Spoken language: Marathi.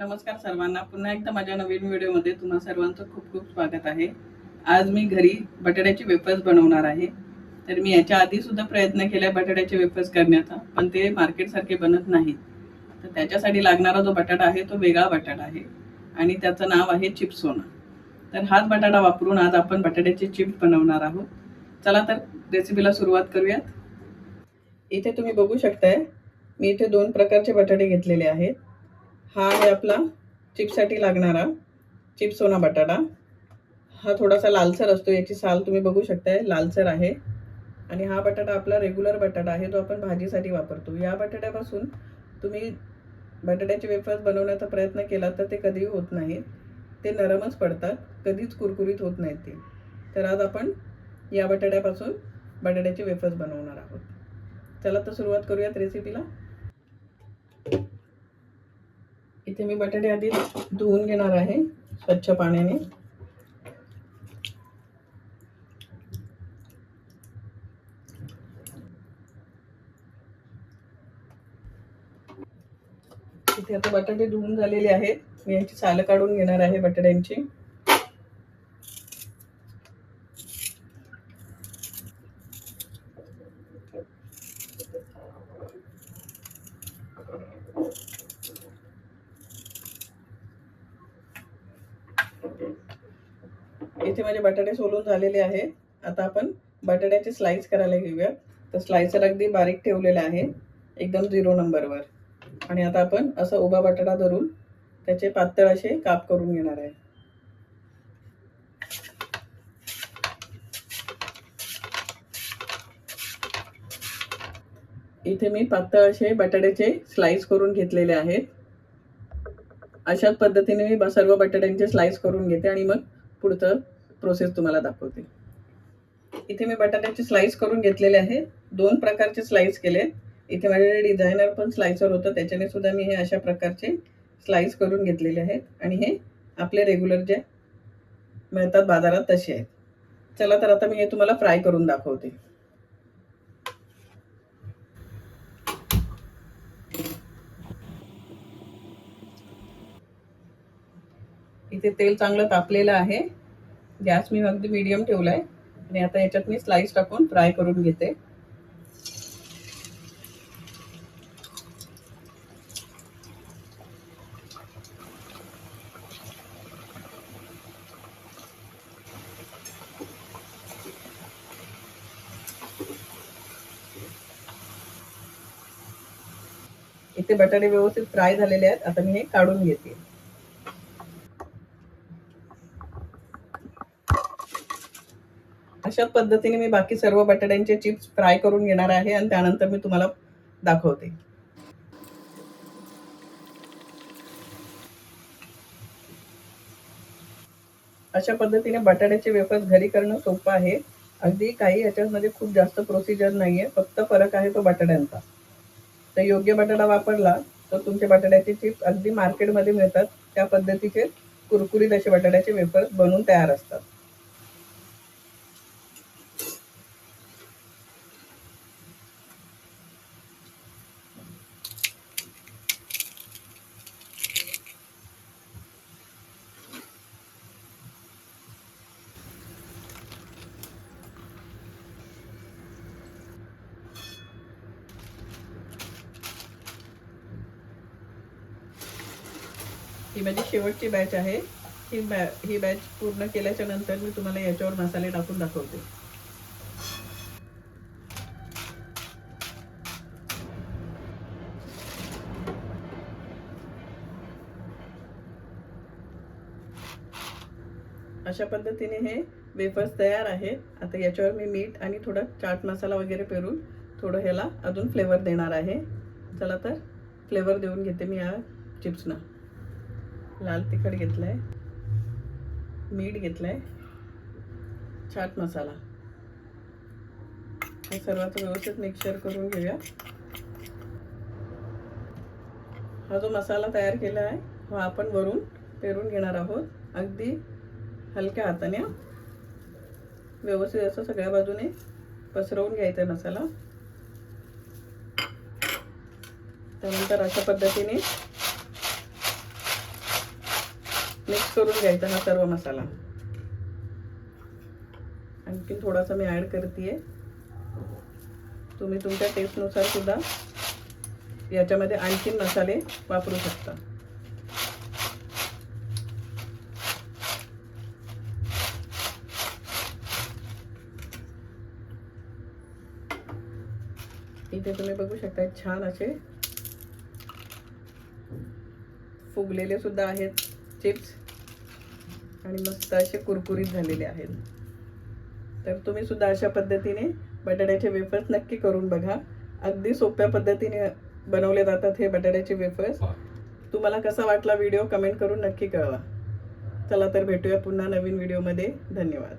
नमस्कार सर्वांना. पुन्हा एकदा माझ्या नवीन व्हिडिओमध्ये तुम्हा सर्वांचं खूप खूप स्वागत आहे. आज मी घरी बटाट्याचे वेफर्स बनवणार आहे. तर मी याच्या आधी सुद्धा प्रयत्न केला बटाट्याचे वेफर्स करण्याचा पण ते मार्केटसारखे बनत नाहीत. तर त्याच्यासाठी लागणारा जो बटाटा आहे तो वेगळा बटाटा आहे आणि त्याचं नाव आहे चिप्सोना तर हाच बटाटा वापरून आज आपण बटाट्याचे चिप्स बनवणार आहोत. चला तर रेसिपीला सुरुवात करूयात. इथे तुम्ही बघू शकताय मी इथे दोन प्रकारचे बटाटे घेतलेले आहेत. हा आहे आपला चिप्ससाठी लागणारा चिप्स सोना बटाटा. हा थोडासा लालसर असतो याची साल तुम्ही बघू शकताय लालसर आहे. आणि हा बटाटा आपला रेग्युलर बटाटा आहे जो आपण भाजीसाठी वापरतो. या बटाट्यापासून तुम्ही बटाट्याचे वेफर्स बनवण्याचा प्रयत्न केला तर ते कधीही होत नाहीत ते नरमच पडतात कधीच कुरकुरीत होत नाहीत ते. तर आज आपण या बटाट्यापासून बटाट्याचे वेफर्स बनवणार आहोत. चला तर सुरुवात करूयात रेसिपीला इथे मी बटाटे आधी धुवून घेणार आहे स्वच्छ पाण्याने. इथे आता बटाटे धुवून झालेले आहेत. मी यांची सालं काढून घेणार आहे बटाट्यांची. इथे माझे बटाटे सोलून झालेले आहेत. आता आपण बटाट्याचे स्लाइस करायला घेऊया. तर स्लायसर अगदी बारीक ठेवलेला आहे. एकदम झिरो नंबरवर आणि आता आपण असा उभा बटाटा धरून त्याचे पातळ असे काप करून घेणार आहे. इथे मी पातळ असे बटाट्याचे स्लाइस करून घेतलेले आहेत. अशाच पद्धतीने मी सर्व बटाट्यांचे स्लाइस करून घेते आणि मग पुढचं प्रोसेस तुम्हाला दाखवते. इथे मी बटाट्याचे स्लाइस करून घेतलेले आहे. दोन प्रकारचे स्लाइस केले इथे माझ्याकडे डिझायनर पण स्लायसर होतं. त्याच्याने सुद्धा मी हे अशा प्रकारचे स्लाइस करून घेतलेले आहेत. आणि हे आपले रेग्युलर जे मिळतात बाजारात तसे आहेत. चला तर आता मी हे तुम्हाला फ्राय करून दाखवते. इथे तेल चांगलं तापलेलं आहे. गॅस मी अगदी मीडियम ठेवला आहे आणि आता याच्यात मी स्लाइस टाकून फ्राय करून घेते. इथे बटाटे व्यवस्थित फ्राय झालेले आहेत. आता मी हे काढून घेते. अशा पद्धतीने मी बाकी सर्व बटाट्यांचे चिप्स फ्राय करून घेणार आहे आणि त्यानंतर मी तुम्हाला दाखवते. अशा पद्धतीने बटाट्याचे वेफर्स घरी करणं सोपं आहे. अगदी काही याच्यामध्ये खूप जास्त प्रोसिजर नाहीये. फक्त फरक आहे तो बटाट्यांचा. तर योग्य बटाटा वापरला तर तुमचे बटाट्याचे चिप्स अगदी मार्केटमध्ये मिळतात. त्या पद्धतीचे कुरकुरीत असे बटाट्याचे वेफर्स बनवून तयार असतात. ही माझी शेवटची बॅच आहे. ही बॅ ही बॅच पूर्ण केल्याच्यानंतर मी तुम्हाला याच्यावर मसाले टाकून दाखवते. अशा पद्धतीने हे वेफर्स तयार आहेत. आता याच्यावर मी मीठ आणि थोडा चाट मसाला वगैरे पेरून थोडं ह्याला अजून फ्लेवर देणार आहे. चला तर फ्लेवर देऊन घेते मी या चिप्सना लाल तिखट घेतलाय मीठ घेतलंय चाट मसाला. हे सर्वांचं व्यवस्थित मिक्सर करून घेऊया. हा जो मसाला तयार केला आहे हा आपण वरून पेरून घेणार आहोत. अगदी हलक्या हाताने व्यवस्थित असं सगळ्या बाजूने पसरवून घ्यायचा आहे मसाला. त्यानंतर अशा पद्धतीने मिक्स करून घ्यायचा हा सर्व मसाला. आणखी थोडासा मी ॲड करते तुम्ही तुमच्या टेस्टनुसार सुद्धा याच्यामध्ये आणखीन मसाले वापरू शकता. इथे तुम्ही बघू शकता छान असे फुगलेले सुद्धा आहेत चिप्स. आणि मस्त असे कुरकुरीत झालेले आहेत. तर तुम्ही सुद्धा अशा पद्धतीने बटाट्याचे वेफर्स नक्की करून बघा. अगदी सोप्या पद्धतीने बनवले जातात हे बटाट्याचे वेफर्स तुम्हाला कसा वाटला व्हिडिओ कमेंट करून नक्की कळवा. चला तर भेटूया पुन्हा नवीन व्हिडिओमध्ये धन्यवाद.